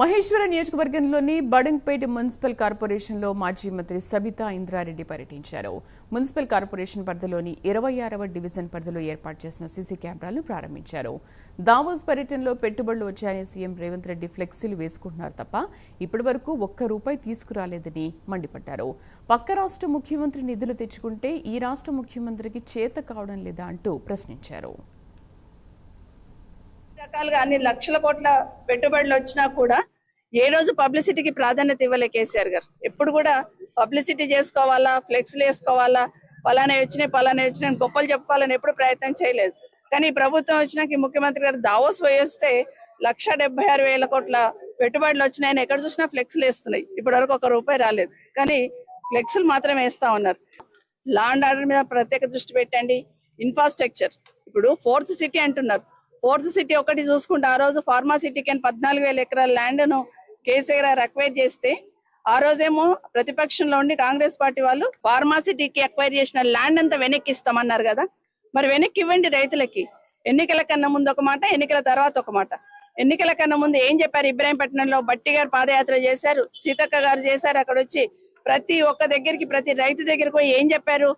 మహేశ్వర నియోజకవర్గంలోని బడంగ్పేట మున్సిపల్ కార్పొరేషన్లో మాజీ మంత్రి సబితా ఇంద్రారెడ్డి పర్యటించారు. మున్సిపల్ కార్పొరేషన్ పరిధిలోని ఇరవై ఆరవ డివిజన్ పరిధిలో ఏర్పాటు చేసిన సీసీ కెమెరాలను ప్రారంభించారు. దావోస్ పర్యటనలో పెట్టుబడులు వచ్చాయని సీఎం రేవంత్ రెడ్డి ఫ్లెక్సీలు వేసుకుంటున్నారు తప్ప ఇప్పటి వరకు ఒక్క రూపాయి తీసుకురాలేదని మండిపడ్డారు. పక్క రాష్ట్ర ముఖ్యమంత్రి నిధులు తెచ్చుకుంటే ఈ రాష్ట్ర ముఖ్యమంత్రికి చేత కావడం లేదా అంటూ ప్రశ్నించారు. రకాలుగా అన్ని లక్షల కోట్ల పెట్టుబడులు వచ్చినా కూడా ఏ రోజు పబ్లిసిటీకి ప్రాధాన్యత ఇవ్వలే కేసీఆర్ గారు. ఎప్పుడు కూడా పబ్లిసిటీ చేసుకోవాలా ఫ్లెక్స్లు వేసుకోవాలా పలానా వచ్చినాయి పలానా వచ్చినాయి గొప్పలు చెప్పుకోవాలని ఎప్పుడు ప్రయత్నం చేయలేదు. కానీ ప్రభుత్వం వచ్చినాక ముఖ్యమంత్రి గారు దావోస్ పోయేస్తే లక్ష డెబ్బై ఆరు వేల కోట్ల పెట్టుబడులు వచ్చినాయని ఎక్కడ చూసినా ఫ్లెక్స్లు వేస్తున్నాయి. ఇప్పటి వరకు ఒక రూపాయి రాలేదు. కానీ ఫ్లెక్స్లు మాత్రం వేస్తా ఉన్నారు. లా అండ్ ఆర్డర్ మీద ప్రత్యేక దృష్టి పెట్టండి. ఇన్ఫ్రాస్ట్రక్చర్. ఇప్పుడు ఫోర్త్ సిటీ అంటున్నారు. ఫోర్త్ సిటీ ఒకటి చూసుకుంటే ఆ రోజు ఫార్మా సిటీకి అని పద్నాలుగు వేల ఎకరాల ల్యాండ్ను కేసీఆర్ గారు అక్వైర్ చేస్తే ఆ రోజేమో ప్రతిపక్షంలో ఉండి కాంగ్రెస్ పార్టీ వాళ్ళు ఫార్మా సిటీకి అక్వైర్ చేసిన ల్యాండ్ అంతా వెనక్కి ఇస్తామన్నారు కదా. మరి వెనక్కి ఇవ్వండి రైతులకి. ఎన్నికల కన్నా ముందు ఒక మాట ఎన్నికల తర్వాత ఒక మాట. ఎన్నికల కన్నా ముందు ఏం చెప్పారు ఇబ్రాహీంపట్నంలో? బట్టి గారు పాదయాత్ర చేశారు సీతక్క గారు చేశారు అక్కడ వచ్చి ప్రతి ఒక్క దగ్గరికి ప్రతి రైతు దగ్గరికి పోయి ఏం చెప్పారు?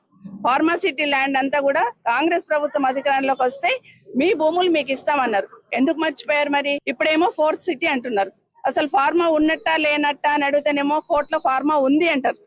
ఫార్మాసిటీ ల్యాండ్ అంతా కూడా కాంగ్రెస్ ప్రభుత్వం అధికారంలోకి వస్తే మీ భూములు మీకు ఇస్తామన్నారు. ఎందుకు మర్చిపోయారు మరి? ఇప్పుడేమో ఫోర్త్ సిటీ అంటున్నారు. అసలు ఫార్మా ఉన్నట్టా లేనట్టా అని అడిగితేనేమో కోర్టులో ఫార్మా ఉంది అంటారు.